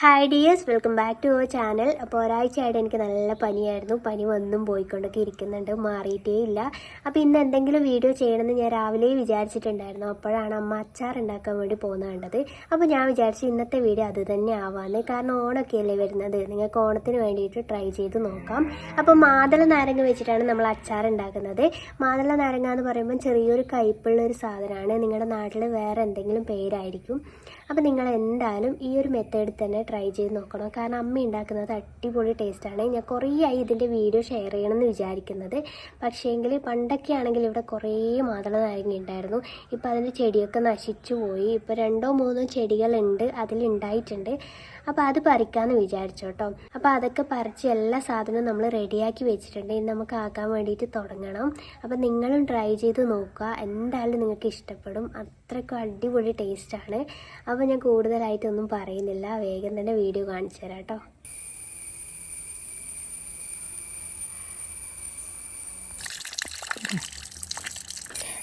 Hi dears welcome back to our channel അപ്പോൾ ഒരാഴ്ചയായിട്ട് എനിക്ക് നല്ല പനിയായിരുന്നു. പനി വന്നും പോയിക്കൊണ്ടൊക്കെ ഇരിക്കുന്നുണ്ട്. മാറിയിട്ടേ ഇല്ല. അപ്പോൾ ഇന്ന് എന്തെങ്കിലും വീഡിയോ ചെയ്യണമെന്ന് ഞാൻ രാവിലെ വിചാരിച്ചിട്ടുണ്ടായിരുന്നു. അപ്പോഴാണ് അമ്മ അച്ചാർ ഉണ്ടാക്കാൻ വേണ്ടി പോകുന്നത് കണ്ടത്. അപ്പോൾ ഞാൻ വിചാരിച്ചു ഇന്നത്തെ വീഡിയോ അത് തന്നെ ആവാന്ന്. കാരണം ഓണൊക്കെ അല്ലേ വരുന്നത്. നിങ്ങൾക്ക് ഓണത്തിന് വേണ്ടിയിട്ട് ട്രൈ ചെയ്ത് നോക്കാം. അപ്പോൾ മാതള നാരങ്ങ വെച്ചിട്ടാണ് നമ്മൾ അച്ചാർ ഉണ്ടാക്കുന്നത്. മാതള നാരങ്ങ എന്ന് പറയുമ്പോൾ ചെറിയൊരു കയ്പുള്ള ഒരു സാധനമാണ്. നിങ്ങളുടെ നാട്ടിൽ വേറെ എന്തെങ്കിലും പേരായിരിക്കും. അപ്പോൾ നിങ്ങൾ എന്തായാലും ഈ ഒരു മെത്തേഡിൽ തന്നെ ട്രൈ ചെയ്ത് നോക്കണം. കാരണം അമ്മ ഉണ്ടാക്കുന്നത് അടിപൊളി ടേസ്റ്റാണ് ഞാൻ കുറേ ആയി ഇതിന്റെ വീഡിയോ ഷെയർ ചെയ്യണമെന്ന് വിചാരിക്കുന്നത്. പക്ഷേങ്കിൽ പണ്ടൊക്കെ ആണെങ്കിൽ ഇവിടെ കുറേ മാതള നാരങ്ങ ഉണ്ടായിരുന്നു. ഇപ്പോൾ അതിന്റെ ചെടിയൊക്കെ നശിച്ചു പോയി. ഇപ്പോൾ രണ്ടോ മൂന്നോ ചെടികളുണ്ട് അതിലുണ്ടായിട്ടുണ്ട് അപ്പോൾ അത് പറിക്കാമെന്ന് വിചാരിച്ചു കേട്ടോ. അപ്പോൾ അതൊക്കെ പറിച്ച് എല്ലാ സാധനവും നമ്മൾ റെഡിയാക്കി വെച്ചിട്ടുണ്ട്. ഇനി നമുക്ക് ആക്കാൻ വേണ്ടിയിട്ട് തുടങ്ങണം. അപ്പോൾ നിങ്ങളും ട്രൈ ചെയ്ത് നോക്കുക. എന്തായാലും നിങ്ങൾക്ക് ഇഷ്ടപ്പെടും. അത്രയ്ക്കും അടിപൊളി ടേസ്റ്റാണ് അപ്പോൾ ഞാൻ കൂടുതലായിട്ടൊന്നും പറയുന്നില്ല. വേഗം തന്നെ വീഡിയോ കാണിച്ചു തരാം കേട്ടോ.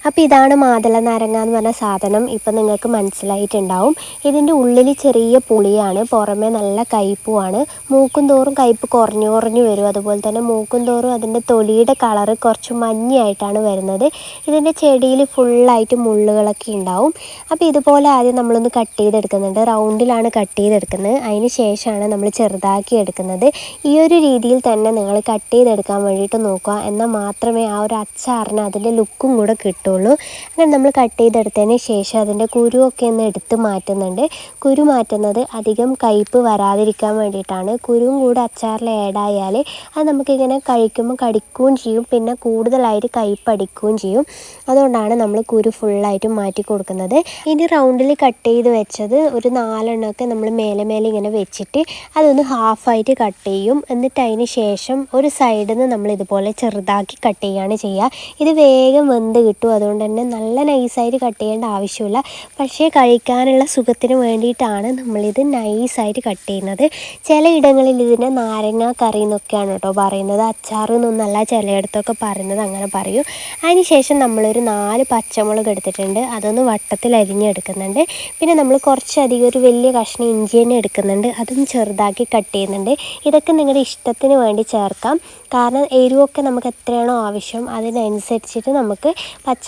അപ്പോൾ ഇതാണ് മാതള നാരങ്ങ എന്ന് പറഞ്ഞ സാധനം. ഇപ്പം നിങ്ങൾക്ക് മനസ്സിലായിട്ടുണ്ടാവും. ഇതിന്റെ ഉള്ളിൽ ചെറിയ പുളിയാണ്. പുറമേ നല്ല കയ്പുമാണ് മൂക്കും തോറും കയ്പ് കുറഞ്ഞു കുറഞ്ഞു വരും. അതുപോലെ തന്നെ മൂക്കും തോറും അതിന്റെ തൊലിയുടെ കളറ് കുറച്ച് മഞ്ഞയായിട്ടാണ് വരുന്നത്. ഇതിന്റെ ചെടിയിൽ ഫുള്ളായിട്ട് മുള്ളുകളൊക്കെ ഉണ്ടാവും. അപ്പോൾ ഇതുപോലെ ആദ്യം നമ്മളൊന്ന് കട്ട് ചെയ്തെടുക്കുന്നുണ്ട്. റൗണ്ടിലാണ് കട്ട് ചെയ്തെടുക്കുന്നത്. അതിന് ശേഷമാണ് നമ്മൾ ചെറുതാക്കി എടുക്കുന്നത്. ഈ ഒരു രീതിയിൽ തന്നെ നിങ്ങൾ കട്ട് ചെയ്തെടുക്കാൻ വേണ്ടിയിട്ട് നോക്കുക. എന്നാൽ മാത്രമേ ആ ഒരു അച്ചാറിന് അതിന്റെ ലുക്കും കൂടെ കിട്ടുള്ളൂ അങ്ങനെ നമ്മൾ കട്ട് ചെയ്തെടുത്തതിന് ശേഷം അതിന്റെ കുരുവൊക്കെ ഒന്ന് എടുത്ത് മാറ്റുന്നുണ്ട്. കുരു മാറ്റുന്നത് അധികം കയ്പ്പ് വരാതിരിക്കാൻ വേണ്ടിയിട്ടാണ്. കുരുവും കൂടെ അച്ചാറിൽ ആഡായാൽ അത് നമുക്കിങ്ങനെ കഴിക്കുമ്പോൾ കടിക്കുകയും ചെയ്യും. പിന്നെ കൂടുതലായിട്ട് കയ്പ്പ് അടിക്കുകയും ചെയ്യും. അതുകൊണ്ടാണ് നമ്മൾ കുരു ഫുള്ളായിട്ട് മാറ്റി കൊടുക്കുന്നത്. ഇനി റൗണ്ടിൽ കട്ട് ചെയ്ത് വെച്ചത് ഒരു നാലെണ്ണമൊക്കെ നമ്മൾ മേലെ മേലെ ഇങ്ങനെ വെച്ചിട്ട് അതൊന്ന് ഹാഫായിട്ട് കട്ട് ചെയ്യും. എന്നിട്ട് അതിന് ശേഷം ഒരു സൈഡിൽ നിന്ന് നമ്മൾ ഇതുപോലെ ചെറുതാക്കി കട്ട് ചെയ്യുകയാണ് ചെയ്യുക. ഇത് വേഗം വെന്ത് കിട്ടും. അതുകൊണ്ട് തന്നെ നല്ല നൈസായിട്ട് കട്ട് ചെയ്യേണ്ട ആവശ്യമില്ല. പക്ഷേ കഴിക്കാനുള്ള സുഖത്തിന് വേണ്ടിയിട്ടാണ് നമ്മളിത് നൈസായിട്ട് കട്ട് ചെയ്യുന്നത്. ചില ഇടങ്ങളിൽ ഇതിനെ നാരങ്ങ കറി എന്നൊക്കെയാണ് കേട്ടോ പറയുന്നത്. അച്ചാർ എന്നൊന്നല്ല ചിലയിടത്തൊക്കെ പറയുന്നത് അങ്ങനെ പറയും. അതിന് ശേഷം നമ്മളൊരു നാല് പച്ചമുളക് എടുത്തിട്ടുണ്ട്. അതൊന്ന് വട്ടത്തിൽ അരിഞ്ഞെടുക്കുന്നുണ്ട് പിന്നെ നമ്മൾ കുറച്ചധികം ഒരു വലിയ കഷ്ണം ഇഞ്ചി തന്നെ എടുക്കുന്നുണ്ട്. അതും ചെറുതാക്കി കട്ട് ചെയ്യുന്നുണ്ട്. ഇതൊക്കെ നിങ്ങളുടെ ഇഷ്ടത്തിന് വേണ്ടി ചേർക്കാം. കാരണം എരിവൊക്കെ നമുക്ക് എത്രയാണോ ആവശ്യം അതിനനുസരിച്ചിട്ട് നമുക്ക്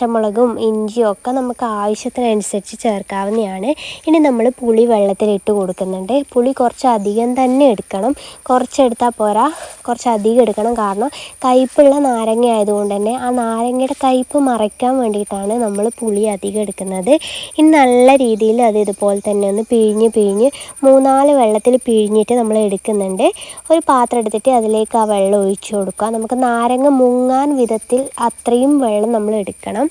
പച്ചമുളകും ഇഞ്ചിയും ഒക്കെ നമുക്ക് ആവശ്യത്തിനനുസരിച്ച് ചേർക്കാവുന്നതാണ്. ഇനി നമ്മൾ പുളി വെള്ളത്തിലിട്ട് കൊടുക്കുന്നുണ്ട്. പുളി കുറച്ച് അധികം തന്നെ എടുക്കണം. കുറച്ചെടുത്താൽ പോരാ. കുറച്ച് അധികം എടുക്കണം. കാരണം കയ്പുള്ള നാരങ്ങ ആയതുകൊണ്ട് തന്നെ ആ നാരങ്ങയുടെ കയ്പ് മറയ്ക്കാൻ വേണ്ടിയിട്ടാണ് നമ്മൾ പുളി അധികം എടുക്കുന്നത്. ഇനി നല്ല രീതിയിൽ അത് ഇതുപോലെ തന്നെ ഒന്ന് പിഴിഞ്ഞ് പിഴിഞ്ഞ് മൂന്നാൽ വെള്ളത്തിൽ പിഴിഞ്ഞിട്ട് നമ്മൾ എടുക്കുന്നുണ്ട്. ഒരു പാത്രം എടുത്തിട്ട് അതിലേക്ക് ആ വെള്ളം ഒഴിച്ചു കൊടുക്കുക. നമുക്ക് നാരങ്ങ മുങ്ങാൻ വിധത്തിൽ അത്രയും വെള്ളം നമ്മൾ എടുക്കണം.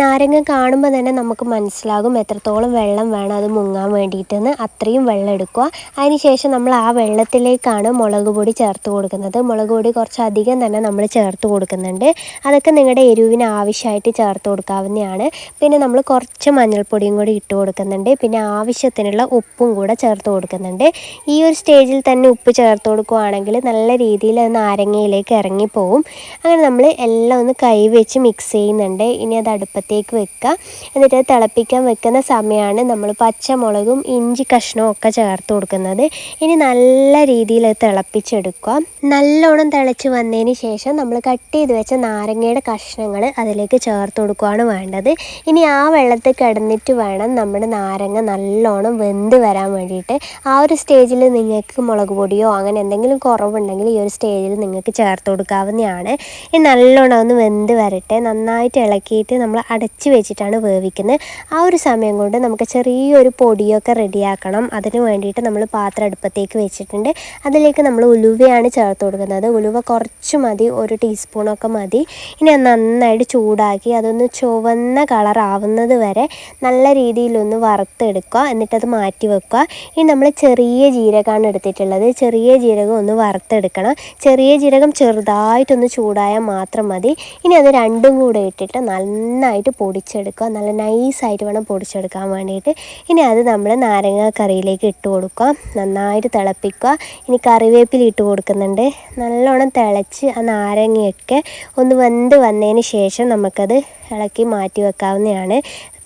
നാരങ്ങ കാണുമ്പോൾ തന്നെ നമുക്ക് മനസ്സിലാകും എത്രത്തോളം വെള്ളം വേണം അത് മുങ്ങാൻ വേണ്ടിയിട്ടെന്ന്. അത്രയും വെള്ളം എടുക്കുക. അതിനുശേഷം നമ്മൾ ആ വെള്ളത്തിലേക്കാണ് മുളക് പൊടി ചേർത്ത് കൊടുക്കുന്നത്. മുളക് പൊടി കുറച്ച് അധികം തന്നെ നമ്മൾ ചേർത്ത് കൊടുക്കുന്നുണ്ട്. അതൊക്കെ നിങ്ങളുടെ എരിവിന് ആവശ്യമായിട്ട് ചേർത്ത് കൊടുക്കാവുന്നതാണ്. പിന്നെ നമ്മൾ കുറച്ച് മഞ്ഞൾപ്പൊടിയും കൂടി ഇട്ട് കൊടുക്കുന്നുണ്ട്. പിന്നെ ആവശ്യത്തിനുള്ള ഉപ്പും കൂടെ ചേർത്ത് കൊടുക്കുന്നുണ്ട്. ഈ ഒരു സ്റ്റേജിൽ തന്നെ ഉപ്പ് ചേർത്ത് കൊടുക്കുകയാണെങ്കിൽ നല്ല രീതിയിൽ നാരങ്ങയിലേക്ക് ഇറങ്ങിപ്പോവും. അങ്ങനെ നമ്മൾ എല്ലാം ഒന്ന് കൈ വെച്ച് മിക്സ് ചെയ്യുന്നുണ്ട്. ഇനി അത് അടുപ്പത്തേക്ക് വെക്കുക. എന്നിട്ട് തിളപ്പിക്കാൻ വെക്കുന്ന സമയമാണ് നമ്മൾ പച്ചമുളകും ഇഞ്ചി കഷ്ണവും ഒക്കെ ചേർത്ത് കൊടുക്കുന്നത്. ഇനി നല്ല രീതിയിൽ അത് തിളപ്പിച്ചെടുക്കുക. നല്ലോണം തിളച്ച് വന്നതിന് ശേഷം നമ്മൾ കട്ട് ചെയ്ത് വെച്ച നാരങ്ങയുടെ കഷ്ണങ്ങൾ അതിലേക്ക് ചേർത്ത് കൊടുക്കുകയാണ് വേണ്ടത്. ഇനി ആ വെള്ളത്തിൽ കിടന്നിട്ട് വേണം നമ്മുടെ നാരങ്ങ നല്ലോണം വെന്ത് വരാൻ വേണ്ടിയിട്ട്. ആ ഒരു സ്റ്റേജിൽ നിങ്ങൾക്ക് മുളക് പൊടിയോ അങ്ങനെ എന്തെങ്കിലും കുറവുണ്ടെങ്കിൽ ഈ ഒരു സ്റ്റേജിൽ നിങ്ങൾക്ക് ചേർത്ത് കൊടുക്കാവുന്നതാണ്. ഇനി നല്ലോണം ഒന്ന് വെന്ത് വരട്ടെ. നന്നായിട്ട് ഇളക്കിയിട്ട് നമ്മൾ അടച്ച് വെച്ചിട്ടാണ് വേവിക്കുന്നത് ആ ഒരു സമയം കൊണ്ട് നമുക്ക് ചെറിയൊരു പൊടിയൊക്കെ റെഡിയാക്കണം. അതിന് വേണ്ടിയിട്ട് നമ്മൾ പാത്രം അടുപ്പത്തേക്ക് വെച്ചിട്ടുണ്ട്. അതിലേക്ക് നമ്മൾ ഉലുവയാണ് ചേർത്ത് കൊടുക്കുന്നത്. ഉലുവ കുറച്ച് മതി ഒരു ടീസ്പൂണൊക്കെ മതി. ഇനി നന്നായിട്ട് ചൂടാക്കി അതൊന്ന് ചുവന്ന കളറാവുന്നത് വരെ നല്ല രീതിയിലൊന്ന് വറുത്തെടുക്കുക. എന്നിട്ടത് മാറ്റി വെക്കുക. ഇനി നമ്മൾ ചെറിയ ജീരകമാണ് എടുത്തിട്ടുള്ളത്. ചെറിയ ജീരകം ഒന്ന് വറുത്തെടുക്കണം. ചെറിയ ജീരകം ചെറുതായിട്ടൊന്ന് ചൂടായാൽ മാത്രം മതി. ഇനി അത് രണ്ടും കൂടെ ഇട്ടിട്ട് നന്നായിട്ട് പൊടിച്ചെടുക്കുക. നല്ല നൈസായിട്ട് വേണം പൊടിച്ചെടുക്കാൻ വേണ്ടിയിട്ട്. ഇനി അത് നമ്മൾ നാരങ്ങ കറിയിലേക്ക് ഇട്ട് കൊടുക്കുക. നന്നായിട്ട് തിളപ്പിക്കുക. ഇനി കറിവേപ്പില ഇട്ട് കൊടുക്കുന്നുണ്ട്. നല്ലോണം തിളച്ച് ആ നാരങ്ങയൊക്കെ ഒന്ന് വെന്ത് വന്നതിന് ശേഷം നമുക്കത് ഇളക്കി മാറ്റി വെക്കാവുന്നതാണ്.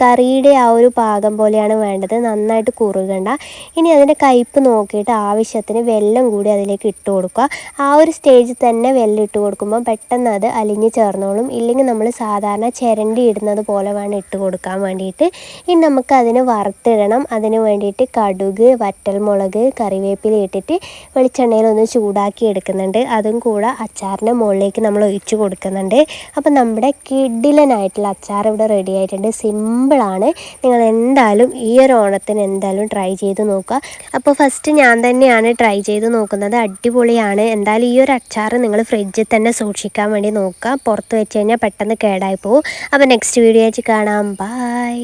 കറിയുടെ ആ ഒരു പാകം പോലെയാണ് വേണ്ടത്. നന്നായിട്ട് കുറുകണ്ട. ഇനി അതിന്റെ കയ്പ്പ് നോക്കിയിട്ട് ആവശ്യത്തിന് വെല്ലം കൂടി അതിലേക്ക് ഇട്ട് കൊടുക്കുക. ആ ഒരു സ്റ്റേജിൽ തന്നെ വെല്ലം ഇട്ട് കൊടുക്കുമ്പോൾ പെട്ടെന്ന് അത് അലിഞ്ഞ് ചേർന്നോളും. ഇല്ലെങ്കിൽ നമ്മൾ സാധാരണ ചിരണ്ടി ഇടുന്നത് പോലെ വേണം ഇട്ട് കൊടുക്കാൻ വേണ്ടിയിട്ട്. ഇനി നമുക്ക് അതിന് വറുത്തിടണം. അതിന് വേണ്ടിയിട്ട് കടുക് വറ്റൽ മുളക് കറിവേപ്പില ഇട്ടിട്ട് വെളിച്ചെണ്ണയിലൊന്ന് ചൂടാക്കി എടുക്കുന്നുണ്ട്. അതും കൂടെ അച്ചാറിന്റെ മുകളിലേക്ക് നമ്മൾ ഒഴിച്ചു കൊടുക്കുന്നുണ്ട്. അപ്പം നമ്മുടെ കിഡിലനായിട്ടുള്ള അച്ചാർ ഇവിടെ റെഡി ആയിട്ടുണ്ട്. സിമ്പിളാണ് നിങ്ങൾ എന്തായാലും ഈ ഒരു ഓണത്തിന് എന്തായാലും ട്രൈ ചെയ്ത് നോക്കുക. അപ്പോൾ ഫസ്റ്റ് ഞാൻ തന്നെയാണ് ട്രൈ ചെയ്ത് നോക്കുന്നത്. അടിപൊളിയാണ്. എന്തായാലും ഈ ഒരു അച്ചാർ നിങ്ങൾ ഫ്രിഡ്ജിൽ തന്നെ സൂക്ഷിക്കാൻ വേണ്ടി നോക്കുക. പുറത്ത് വെച്ച് കഴിഞ്ഞാൽ പെട്ടെന്ന് കേടായി പോകും അപ്പോൾ നെക്സ്റ്റ് വീഡിയോ വെച്ച് കാണാം. ബൈ